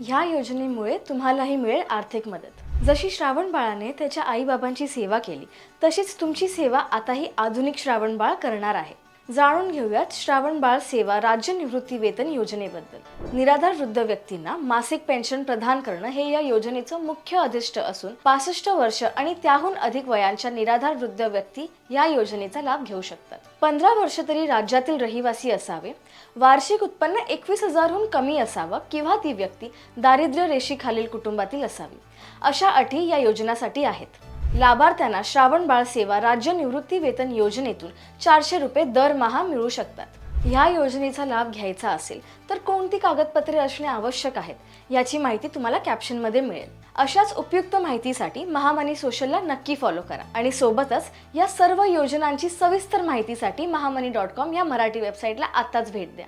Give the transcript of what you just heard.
ह्या योजनेमुळे तुम्हालाही मिळेल आर्थिक मदत. जशी श्रावण बाळाने त्याच्या आईबाबांची सेवा केली तशीच तुमची सेवा आताही आधुनिक श्रावण बाळ करणार आहे. जाणून घेऊयात श्रावण बाळ सेवा राज्य निवृत्ती वेतन योजनेबद्दल. निराधार वृद्ध व्यक्तींना मासिक पेन्शन प्रदान करणं हे या योजनेचं मुख्य अधिष्ट असून पासष्ट वर्ष आणि त्याहून अधिक वयांच्या निराधार वृद्ध व्यक्ती या योजनेचा लाभ घेऊ शकतात. पंधरा वर्ष तरी राज्यातील रहिवासी असावे. वार्षिक उत्पन्न एकवीस हजारहून कमी असावं किंवा ती व्यक्ती दारिद्र्य रेषेखालील कुटुंबातील असावी. अशा अटी या योजनासाठी आहेत. लाभार्थ्यांना श्रावण बाळ सेवा राज्य निवृत्ती वेतन योजनेतून चारशे रुपये दरमहा मिळू शकतात. ह्या योजनेचा लाभ घ्यायचा असेल तर कोणती कागदपत्रे असणे आवश्यक आहेत याची माहिती तुम्हाला कॅप्शनमध्ये मिळेल. अशाच उपयुक्त माहितीसाठी महामनी सोशलला नक्की फॉलो करा आणि सोबतच या सर्व योजनांची सविस्तर माहितीसाठी महामनी डॉट कॉम या मराठी वेबसाईटला आत्ताच भेट द्या.